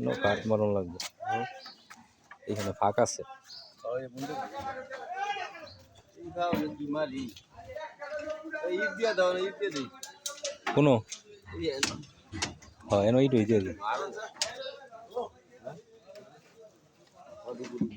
এখানেও কাঠ মারণ লাগবে। এখানে ফাঁক আছে। ওই বন্ধু এই দাও এই বিমারি এই ঈদ দিয়া দাও না ঈদ দিয়ে দিই কোনো এই হ্যাঁ এনে ইট হইতে দিই মারো না হ্যাঁ ওদি গুলি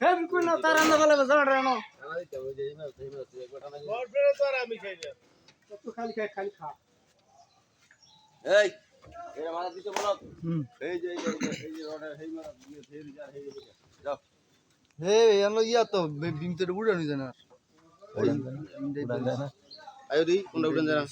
হেম কোন তার আন্দা বলে জড় রানো খালি খা এই এরা মারা দিতে বলো। এই যে এই যে এই যে, এই যে রডের এই মারা দিয়ে ফের যা এই যাও। হে এনো ইয়া তো বিমতে উড়ানি জানা উড়ান যায় না। আয়ো দি কোনটা উঠেন জানা